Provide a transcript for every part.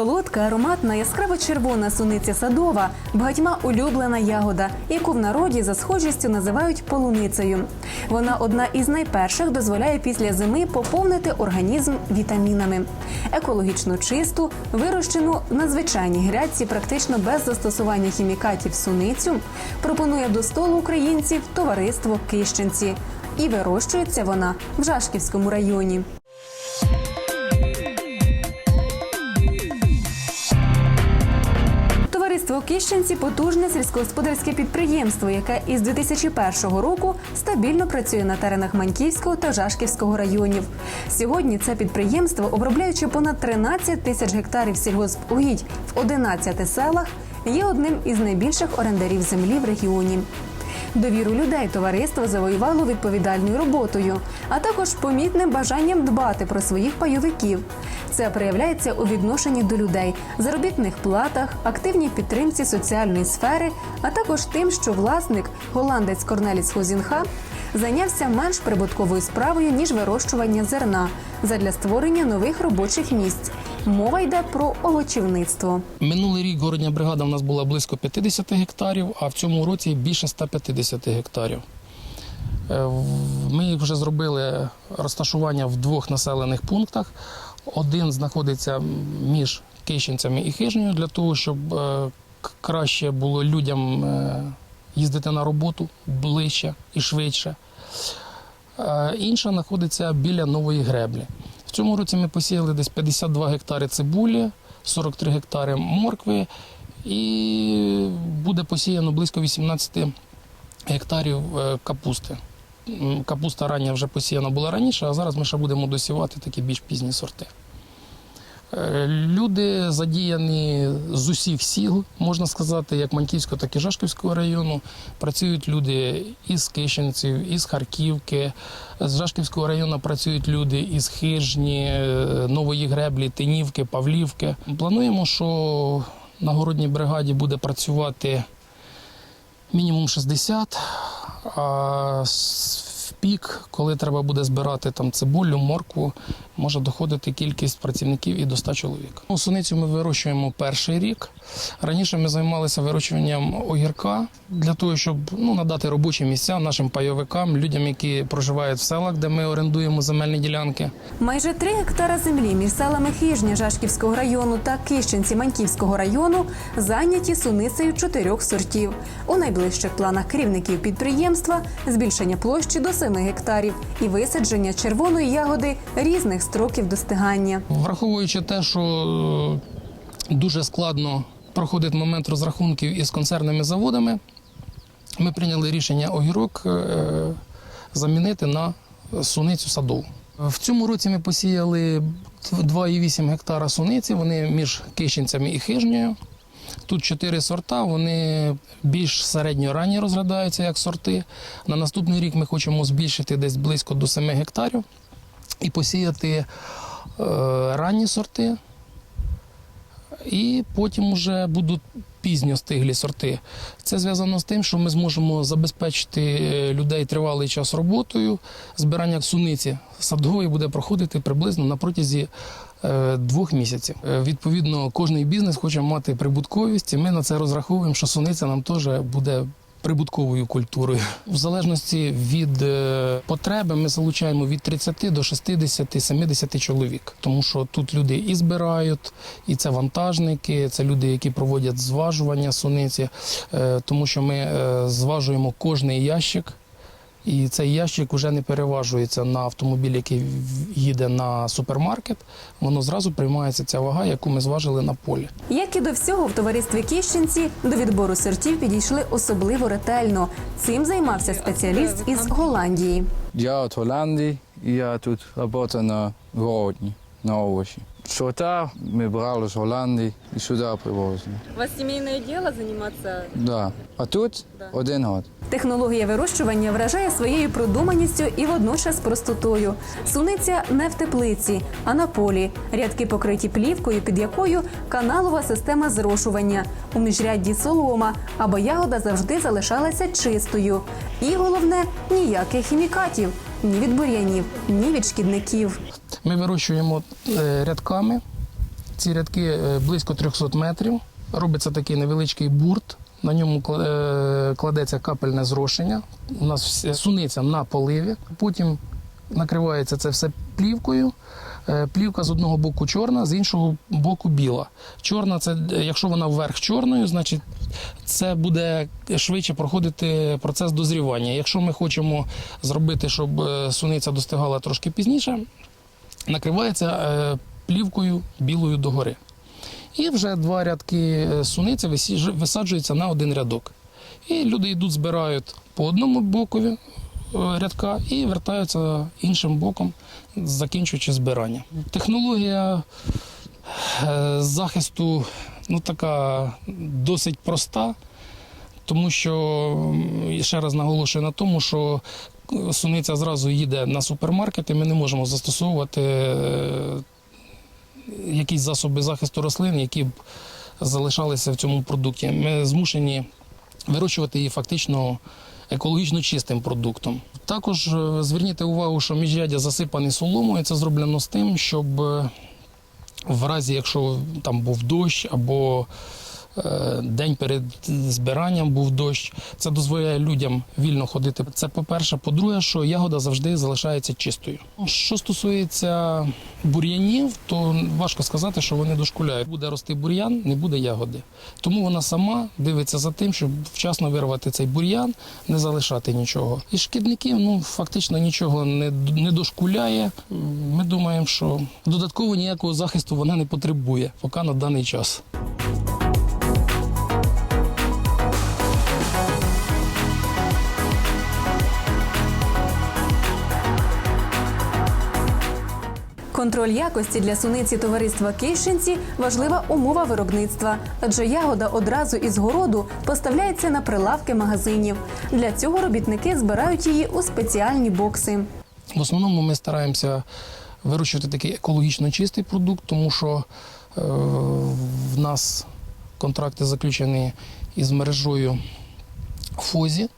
Солодка, ароматна, яскраво червона суниця садова, багатьма улюблена ягода, яку в народі за схожістю називають полуницею. Вона одна із найперших дозволяє після зими поповнити організм вітамінами. Екологічно чисту, вирощену на звичайній грядці, практично без застосування хімікатів суницю, пропонує до столу українців товариство Кищенці. І вирощується вона в Жашківському районі. Товариство Кіщенці потужне сільськогосподарське підприємство, яке із 2001 року стабільно працює на теренах Маньківського та Жашківського районів. Сьогодні це підприємство, обробляючи понад 13 тисяч гектарів сільгоспугідь в 11 селах, є одним із найбільших орендарів землі в регіоні. Довіру людей товариство завоювало відповідальною роботою, а також помітним бажанням дбати про своїх пайовиків. Це проявляється у відношенні до людей, заробітних платах, активній підтримці соціальної сфери, а також тим, що власник, голландець Корнеліс Хозінха, зайнявся менш прибутковою справою ніж вирощування зерна задля створення нових робочих місць. Мова йде про овочівництво. Минулий рік городня бригада у нас була близько 50 гектарів, а в цьому році більше 150 гектарів. Е, в- Ми вже зробили розташування в двох населених пунктах. Один знаходиться між Кищенцями і Хижнею для того, щоб е, краще було людям е, їздити на роботу ближче і швидше. Інша знаходиться біля нової греблі. В цьому році ми посіяли десь 52 гектари цибулі, 43 гектари моркви і буде посіяно близько 18 гектарів е, капусти. Капуста рання вже посіяна була раніше, а зараз ми ще будемо досівати такі більш пізні сорти. Е, Люди задіяні з усіх сіл, можна сказати, як Маньківського, так і Жашківського району. Працюють люди із Кишинців, із Харківки. З Жашківського району працюють люди із Хижні, е, Нової Греблі, Тинівки, Павлівки. Плануємо, що на городній бригаді буде працювати мінімум 60, а в пік, коли треба буде збирати там цибулю, моркву, може доходити кількість працівників і до 100 чоловік. Ну, Суницю ми вирощуємо перший рік. Раніше ми займалися вирощуванням огірка для того, щоб ну, надати робочі місця нашим пайовикам, людям, які проживають в селах, де ми орендуємо земельні ділянки. Майже три гектара землі між селами Хижня Жашківського району та Кищенці Маньківського району зайняті суницею чотирьох сортів. У найближчих планах керівників підприємства збільшення площі до 7 гектарів і висадження червоної ягоди різних строків достигання. Враховуючи те, що е, дуже складно проходить момент розрахунків із концерними заводами, ми прийняли рішення огірок е, замінити на суницю садову. В цьому році ми посіяли 2,8 гектара суниці, вони між Кищенцями і Хижнею. Тут чотири сорта, вони більш середньоранні розглядаються як сорти. На наступний рік ми хочемо збільшити десь близько до 7 гектарів і посіяти е, ранні сорти, і потім вже будуть пізньостиглі сорти. Це зв'язано з тим, що ми зможемо забезпечити е, людей тривалий час роботою. Збирання суниці садової буде проходити приблизно на протязі е, двох місяців. Е, Відповідно, кожний бізнес хоче мати прибутковість, і ми на це розраховуємо, що суниця нам теж буде прибутковою культурою. В залежності від е, потреби ми залучаємо від 30 до 60-70 чоловік, тому що тут люди і збирають, і це вантажники, це люди, які проводять зважування суниці, е, тому що ми е, зважуємо кожний ящик. І цей ящик вже не переважується на автомобіль, який їде на супермаркет. Воно зразу приймається ця вага, яку ми зважили на полі. Як і до всього, в товаристві Кіщенці до відбору сортів підійшли особливо ретельно. Цим займався спеціаліст із Голландії. Я від Голландії, і я тут працюю на городні, на овочі. Сорта ми брали з Голландії і сюди привозили. У вас семейное дело заниматься? Да. А тут один год. Технологія вирощування вражає своєю продуманістю і водночас простотою. Суниця не в теплиці, а на полі. Рядки покриті плівкою, під якою каналова система зрошування. У міжрядді солома, аби ягода завжди залишалася чистою. І головне ніяких хімікатів ні від бур'янів, ні від шкідників. Ми вирощуємо е, рядками. ці рядки е, близько 300 метрів. Робиться такий невеличкий бурт. На ньому е, кладеться капельне зрошення. У нас суниця на поливі. Потім накривається це все плівкою. Плівка з одного боку чорна, з іншого боку біла. Чорна це якщо вона вверх чорною, значить це буде швидше проходити процес дозрівання. Якщо ми хочемо зробити, щоб суниця достигала трошки пізніше, накривається е, плівкою білою догори. І вже два рядки е, суниці висаджуються на один рядок. І люди йдуть, збирають по одному бокові е, рядка і вертаються іншим боком, закінчуючи збирання. Технологія захисту ну, така досить проста, тому що ще раз наголошую на тому, що суниця зразу їде на супермаркет, і ми не можемо застосовувати е, якісь засоби захисту рослин, які б залишалися в цьому продукті. Ми змушені вирощувати її фактично екологічно чистим продуктом. Також е, зверніть увагу, що міжряддя засипані соломою. Це зроблено з тим, щоб е, в разі, якщо там був дощ або день перед збиранням був дощ, це дозволяє людям вільно ходити. Це по-перше. По-друге, що ягода завжди залишається чистою. Що стосується бур'янів, то важко сказати, що вони дошкуляють. Буде рости бур'ян, не буде ягоди. Тому вона сама дивиться за тим, щоб вчасно вирвати цей бур'ян, не залишати нічого. І шкідників ну фактично нічого не, не дошкуляє. Ми думаємо, що додатково ніякого захисту вона не потребує, поки на даний час. Контроль якості для суниці товариства Кейшинці важлива умова виробництва, адже ягода одразу із городу поставляється на прилавки магазинів. Для цього робітники збирають її у спеціальні бокси. В основному ми стараємося вирощувати такий екологічно чистий продукт, тому що е, в нас контракти заключені із мережою ФОЗі,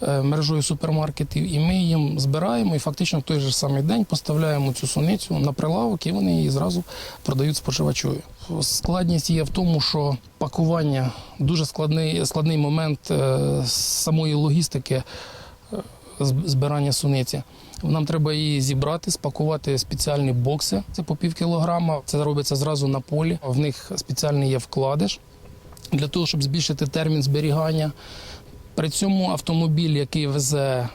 мережою супермаркетів, і ми їм збираємо і фактично в той же самий день поставляємо цю суницю на прилавок і вони її зразу продають споживачові. Складність є в тому, що пакування дуже складний, складний момент е, самої логістики е, збирання суниці. Нам треба її зібрати, спакувати спеціальні бокси. Це по пів кілограма. Це робиться зразу на полі. В них спеціальний є вкладиш для того, щоб збільшити термін зберігання. При цьому автомобіль, який везе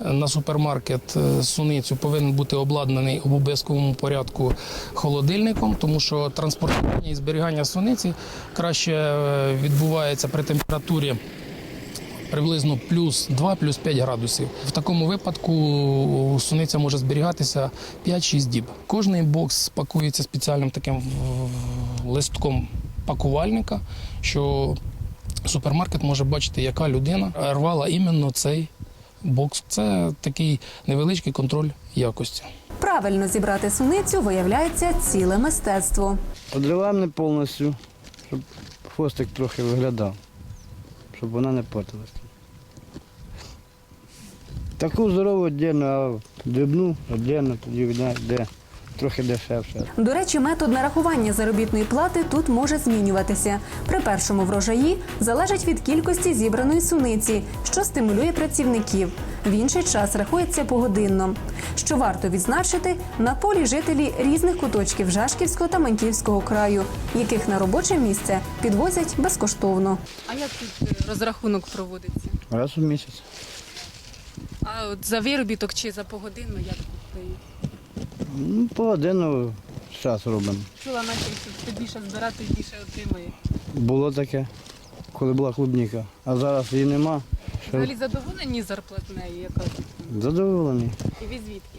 на супермаркет е, суницю, повинен бути обладнаний в обов'язковому порядку холодильником, тому що транспортування і зберігання суниці краще е, відбувається при температурі приблизно плюс 2, плюс 5 градусів. В такому випадку суниця може зберігатися 5-6 діб. Кожний бокс пакується спеціальним таким листком пакувальника, що супермаркет може бачити, яка людина рвала іменно цей бокс. Це такий невеличкий контроль якості. Правильно зібрати суницю виявляється ціле мистецтво. Одриваємо не повністю, щоб хвостик трохи виглядав, щоб вона не портилася. Таку здорову віддільно, а дрібну віддільно, тоді де трохи дешевше. До речі, метод нарахування заробітної плати тут може змінюватися. При першому врожаї залежить від кількості зібраної суниці, що стимулює працівників. В інший час рахується погодинно. Що варто відзначити, на полі жителі різних куточків Жашківського та Маньківського краю, яких на робоче місце підвозять безкоштовно. А як тут е, розрахунок проводиться? Раз у місяць. А от за виробіток чи за погодинно як тут? Ну, по годину час робимо. Чула, наче хто більше збирати, більше отримує. Було таке, коли була клубніка, а зараз її нема. Взагалі задоволені зарплатнею, яка? Задоволені. І ви звідки?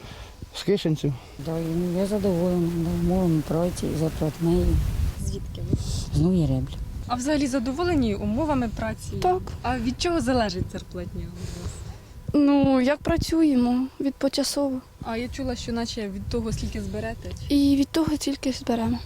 З кишенців. Да, і я задоволена, да, умовами праці, зарплатнею, Звідки ви? з нові реблі. А взагалі задоволені умовами праці? Так. А від чого залежить зарплатня у вас? Ну, як працюємо від почасово. А я чула, що наче від того, скільки зберете. І від того тільки зберемо.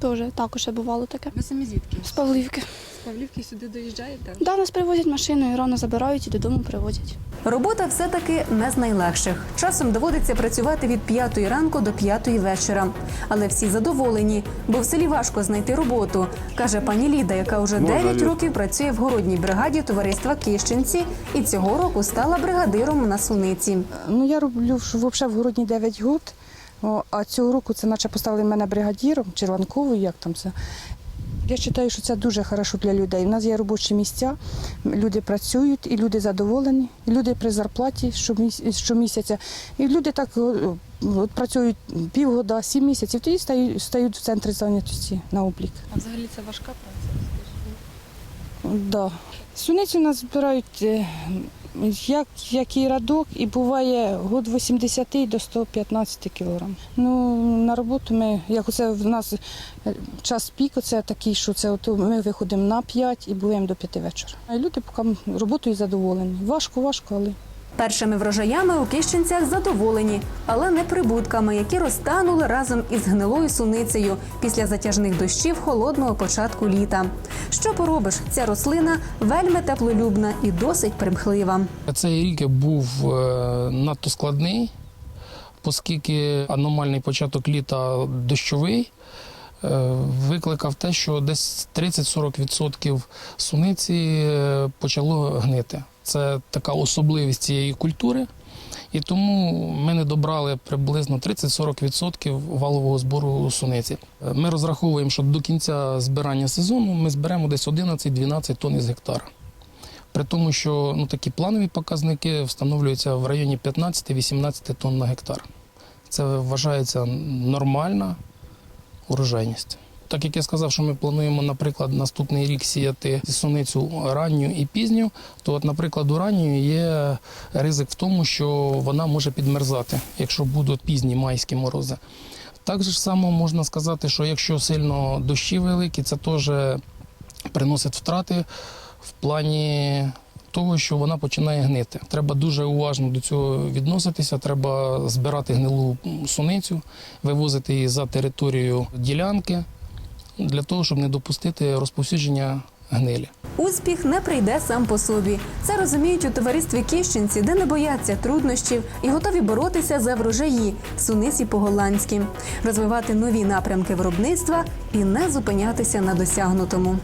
Тоже також бувало таке. Ви самі звідки? З Павлівки. Павлівки сюди доїжджаєте? Да, нас привозять машиною, рано забирають і додому привозять. Робота все-таки не з найлегших. Часом доводиться працювати від п'ятої ранку до п'ятої вечора. Але всі задоволені, бо в селі важко знайти роботу, каже пані Ліда, яка вже 9 років працює в городній бригаді товариства Кищенці і цього року стала бригадиром на суниці. Ну, я роблю взагалі в городні 9 років, а цього року це наче поставили мене бригадіром чи ланковою, як там це. Я вважаю, що це дуже хорошо для людей. У нас є робочі місця, люди працюють, і люди задоволені, і люди при зарплаті щомісяця. І люди так о, от працюють півгода, сім місяців, тоді стають в центрі зайнятості на облік. А взагалі це важка праця. Да. Суницю нас збирають е, як, як і радок, і буває від 80 до 115 кілограм. Ну, на роботу ми, як оце в нас е, час пік, оце такий, що це от ми виходимо на 5 і буваємо до 5 вечора. А люди поки роботою задоволені. Важко, важко, але. Першими врожаями у Кищенцях задоволені, але не прибутками, які розтанули разом із гнилою суницею після затяжних дощів холодного початку літа. Що поробиш? Ця рослина вельми теплолюбна і досить примхлива. Цей рік був е, надто складний, оскільки аномальний початок літа дощовий е, викликав те, що десь 30-40% суниці е, почало гнити. Це така особливість цієї культури. І тому ми не добрали приблизно 30-40% валового збору суниці. Ми розраховуємо, що до кінця збирання сезону ми зберемо десь 11-12 тонн із гектара. При тому, що ну, такі планові показники встановлюються в районі 15-18 тонн на гектар. Це вважається нормальна урожайність. Так як я сказав, що ми плануємо, наприклад, наступний рік сіяти суницю ранню і пізню, то, от, наприклад, у ранньої є ризик в тому, що вона може підмерзати, якщо будуть пізні майські морози. Так же само можна сказати, що якщо сильно дощі великі, це теж приносить втрати в плані того, що вона починає гнити. Треба дуже уважно до цього відноситися. Треба збирати гнилу суницю, вивозити її за територію ділянки для того, щоб не допустити розповсюдження гнилі. Успіх не прийде сам по собі. Це розуміють у товаристві Кіщенці, де не бояться труднощів і готові боротися за врожаї сунисі по-голландськи, розвивати нові напрямки виробництва і не зупинятися на досягнутому.